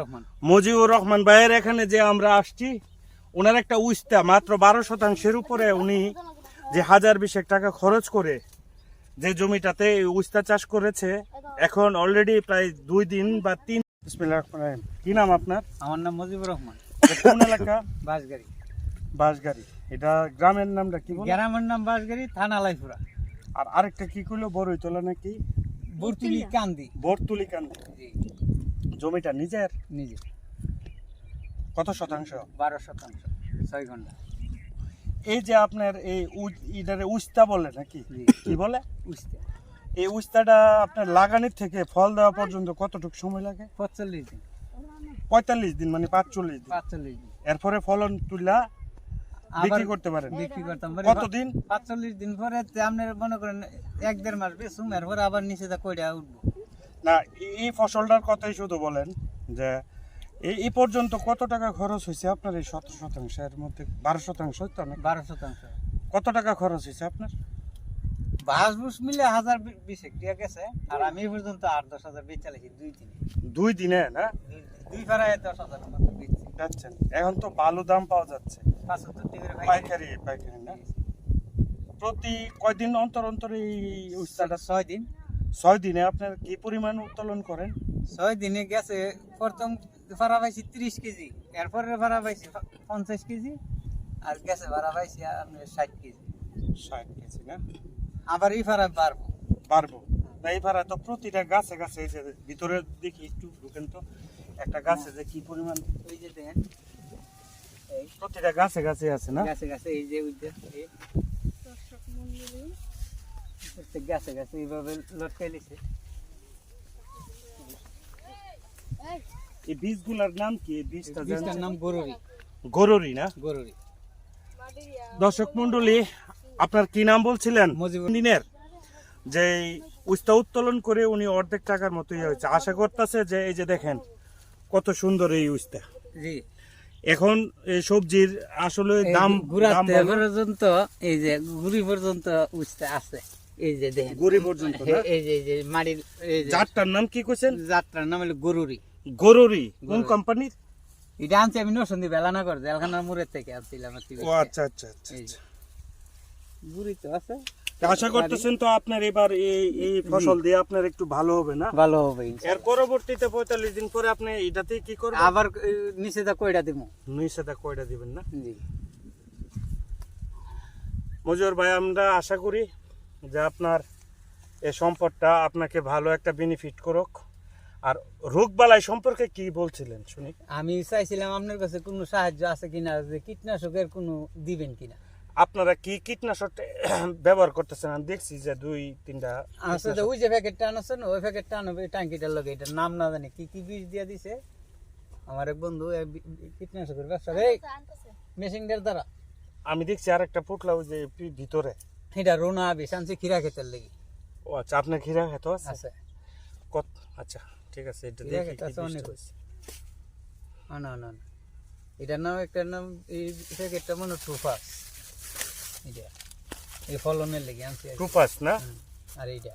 রহমান। মজিবুর রহমান ভাইয়ের এখানে যে আমরা আসছি ওনার একটা উস্তা মাত্র বারো শতাংশের উপরে উনি যে হাজার বিশেক টাকা খরচ করে যে জমিটাতে উস্তা চাষ করেছে এখন অলরেডি প্রায় দুই দিন বা তিন। কি নাম আপনার? আমার নাম মুজিবুর রহমান। কোন এলাকা? বাসগাড়ি বাঁশগাড়ি। এটা গ্রামের নামটা কি গ্রামের নাম বাসগাড়ি থানা লাইপুরা আর আরেকটা কি করল বড়ই তোলা নাকি? বুরতুলি কান্দি। বরতুলি কান্দি। জমিটা নিজের? নিজে কত শতাংশ? বারো শতাংশ ছয় ঘণ্টা। এই যে আপনার এই ইটারে উস্তা বলে নাকি? কি বলে? উঠতে এই উস্তাটা আপনার লাগানোর থেকে ফল দেওয়া পর্যন্ত কতটুকু সময় লাগে? পঁয়তাল্লিশ দিন। পঁয়তাল্লিশ দিন মানে পাঁচচল্লিশ দিন। পাঁচচল্লিশ দিন। এরপরে ফলন তুলা আবার বিক্রি করতে পারেন? বিক্রি করতাম। পরে কতদিন? পাঁচচল্লিশ দিন পরে আপনার মনে করেন এক দেড় মাস বেশুম এরপরে আবার নিচে তা কইরা উঠবো। না এই- ফসলটার কথাই শুধু বলেন যে এই এই পর্যন্ত কত টাকা খরচ হয়েছে আপনার এই সতেরো শতাংশের মধ্যে বারো শতাংশ তো না বারো শতাংশ। কত টাকা খরচ হয়েছে আপনার? বাস বুস মিলে হাজার বিশেক টাকা গেছে আর আমি পর্যন্ত আট দশ হাজার বেচালেছি দুই দিনে। দুই দিনে না? দুই- পাড়ায় দশ হাজার মতো বেচছি। যাচ্ছেন এখন তো ভালো দাম পাওয়া যাচ্ছে। পাইকারি পাইকারি। না? প্রতি কয়দিন অন্তর অন্তর এই উস্তাটা ছয় দিন। ছয় দিনে আপনার কি পরিমাণ উত্তোলন করেন? ছয় দিনে গেছে প্রথম ভাড়া পাইছি ত্রিশ কেজি এরপরে ভাড়া পাইছি পঞ্চাশ কেজি আর গেছে ভাড়া পাইছি আপনার ষাট কেজি। ষাট কেজি না? আবার এই ভাড়া বাড়বো। বাড়বো। এই ভাড়া তো প্রতিটা গাছে গাছে এই যে ভিতরে দেখি একটু ঢুকেন তো একটা গাছে যে কি পরিমাণ? ওই যে দেখেন এই প্রতিটা গাছে গাছে আছে না? গাছে গাছে এই যে গাছে গাছে এইভাবে লটকাই লিছে এই বীজগুলোর নাম কি? এই বীজটা বীজটার নাম গরুরি। গরুরি না? গরুরি। দর্শক মন্ডলী আপনার কি নাম বলছিলেন। দিনের যে উস্তা উত্তোলন করে উনি অর্ধেক টাকার মতো ইয়ে হয়েছে। আশা করতেছে যে এই যে দেখেন কত সুন্দর এই উস্তা জি। এখন এই সবজির আসলে দাম ভালো। পর্যন্ত এই যে ঘুরি পর্যন্ত উঠতে আছে। এই যে দেখেন গুড়ি পর্যন্ত এই যে যে মাটির এই নাম কি কইছেন? যাত্রার নাম হলো গরুরি। গরুরি। কোন কোম্পানির এটা আনছি আমি নসন্দি বেলানা করে জেলখানার মোড়ের থেকে আনছিলাম ও আচ্ছা আচ্ছা আচ্ছা এই আচ্ছা। তো আছে। আশা করতেছেন তো আপনার এবার এই এই ফসল দিয়ে আপনার একটু ভালো হবে না? ভালো হবে। এর পরবর্তীতে পঁয়তাল্লিশ দিন পরে আপনি এটাতে কি করবেন? আবার নিচে দা কইটা দিব? নিষেধা কয়টা দিবেন না? জি। মজুর ভাই আমরা আশা করি যে আপনার এই সম্পদটা আপনাকে ভালো একটা বেনিফিট করুক। আর রোগবালাই সম্পর্কে কি বলছিলেন শুনি। আমি চাইছিলাম আপনার কাছে কোনো সাহায্য আছে কিনা যে কীটনাশকের কোনো দিবেন কিনা। আপনারা কি কীটনাশক ব্যবহার করতেছেন? আমি দেখছি যে দুই তিনটা আসলে তো ওই যে প্যাকেটটা আনছেন ওই প্যাকেটটা আনবে ট্যাঙ্কিটার লগে এটার নাম না জানি কি কি বীজ দিয়ে দিছে? আমার এক বন্ধু কীটনাশকের ব্যবসা। মেশিনটার দ্বারা। আমি দেখছি আর একটা পুটলা ওই যে পি- ভিতরে। এটা রোনা বিষ আনছে খিরা খেতের লেগে। ও আচ্ছা আপনার ঘিরা খেতে আছে। কত? আচ্ছা ঠিক আছে এটা দেখি কি অনেক। হয়েছে। না না না। এটার নাম একটা নাম এই প্যাকেটটা মনে টুফাস এটা এই ফলনের লেগে আনছে। টুপাস না? আর এইটা।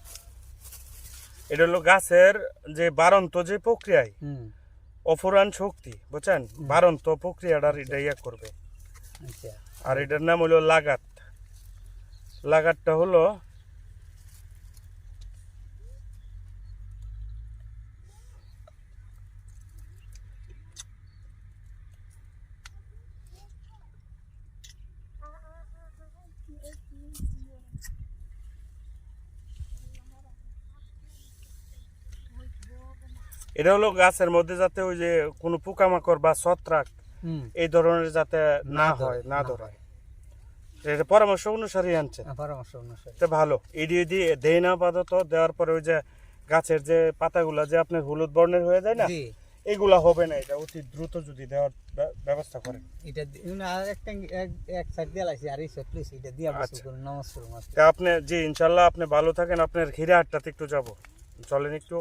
এটা হলো গাছের যে বারন্ত যে প্রক্রিয়ায়। হুম। অফুরান শক্তি বুঝছেন? বারন্ত প্রক্রিয়াটার এটা ইয়া করবে। আচ্ছা। আর এটার নাম হলো লাগাত। লাগাতটা হলো এটা হলো গাছের মধ্যে যাতে ওই যে কোনো পোকামাকড় বা ছত্রাক এই ধরনের যাতে না হয় না ধরে। এটা পরামর্শ অনুসারে আনছে। পরামর্শ অনুসারে এটা ভালো। এডিয়ে দিয়ে দেয় না আপাতত দেওয়ার পরে ওই যে গাছের যে পাতাগুলা যে আপনার হলুদ বর্ণের হয়ে যায় না এগুলা হবে না এটা অতি দ্রুত যদি দেওয়ার ব্যবস্থা করেন। এটা আর একটা এক- সাইড দিয়ে আর এই এটা দিয়া বসে আচ্ছা। নমস্কার আপনি জি ইনশাল্লাহ আপনি ভালো থাকেন আপনার ঘিরে হাটটাতে একটু যাব। চলেন একটু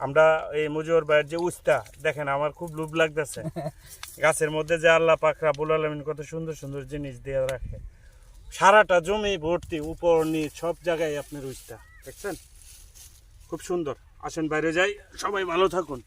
আমরা এই মুজিবর ভাইয়ের যে উস্তা দেখেন আমার খুব লোভ লাগতেছে। গাছের মধ্যে যে আল্লাহ পাকরা বুল আলমিন কত সুন্দর সুন্দর জিনিস দিয়ে রাখে। সারাটা জমি ভর্তি, উপর নিয়ে সব জায়গায় আপনার উস্তা দেখছেন? খুব সুন্দর। আসেন বাইরে যাই। সবাই ভালো থাকুন।